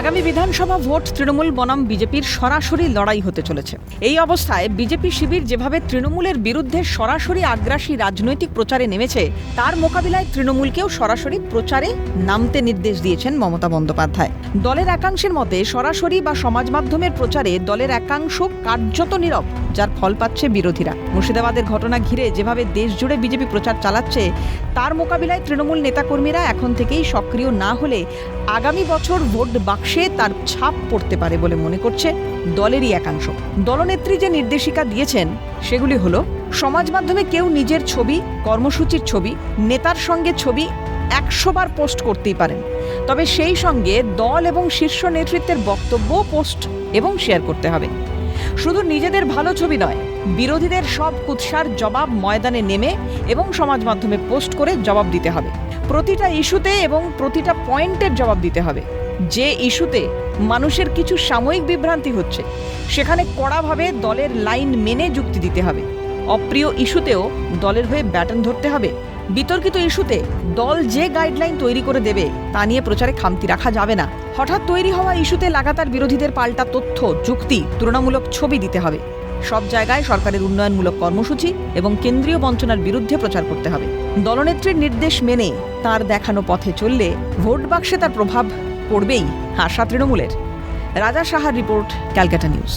আগামী বিধানসভা ভোট তৃণমূল বনাম বিজেপির সরাসরি লড়াই হতে চলেছে। এই অবস্থায় বিজেপি শিবির যেভাবে তৃণমূলের বিরুদ্ধে সরাসরি আগ্রাসী রাজনৈতিক প্রচারে নেমেছে, তার মোকাবিলায় তৃণমূলকেও সরাসরি প্রচারে নামতে নির্দেশ দিয়েছেন মমতা বন্দ্যোপাধ্যায়। দলের একাংশের মতে সরাসরি বা সমাজ মাধ্যমের প্রচারে দলের একাংশ কার্যত নীরব, যার ফল পাচ্ছে বিরোধীরা। মুর্শিদাবাদের ঘটনা ঘিরে যেভাবে দেশ জুড়ে বিজেপি প্রচার চালাচ্ছে, তার মোকাবিলায় তৃণমূল নেতাকর্মীরা এখন থেকেই সক্রিয় না হলে আগামী বছর ভোট বাক্সে তার ছাপ পড়তে পারে বলে মনে করছে দলেরই একাংশ। দলনেত্রী যে নির্দেশিকা দিয়েছেন, সেগুলি হলো, সমাজ মাধ্যমে কেউ নিজের ছবি, কর্মসূচির ছবি, নেতার সঙ্গে ছবি একশো বার পোস্ট করতেই পারেন। তবে সেই সঙ্গে দল এবং শীর্ষ নেতৃত্বের বক্তব্য পোস্ট এবং শেয়ার করতে হবে। শুধু নিজেদের ভালো ছবি নয়, বিরোধীদের সব কুৎসার জবাব ময়দানে নেমে এবং সমাজ মাধ্যমে পোস্ট করে জবাব দিতে হবে। প্রতিটা ইস্যুতে এবং প্রতিটা পয়েন্টের জবাব দিতে হবে। যে ইস্যুতে মানুষের কিছু সাময়িক বিভ্রান্তি হচ্ছে, সেখানে কড়াভাবে দলের লাইন মেনে যুক্তি দিতে হবে। অপ্রিয় ইস্যুতেও দলের হয়ে ব্যাটন ধরতে হবে। বিতর্কিত ইস্যুতে দল যে গাইডলাইন তৈরি করে দেবে, তা নিয়ে প্রচারে খামতি রাখা যাবে না। হঠাৎ তৈরি হওয়া ইস্যুতে লাগাতার বিরোধীদের পাল্টা তথ্য, যুক্তি, তুলনামূলক ছবি দিতে হবে। সব জায়গায় সরকারের উন্নয়নমূলক কর্মসূচি এবং কেন্দ্রীয় বঞ্চনার বিরুদ্ধে প্রচার করতে হবে। দলনেত্রীর নির্দেশ মেনে তার দেখানো পথে চললে ভোট বাক্সে তার প্রভাব পড়বেই। আশা তৃণমূলের। রাজা সাহার রিপোর্ট ক্যালকাটা নিউজ।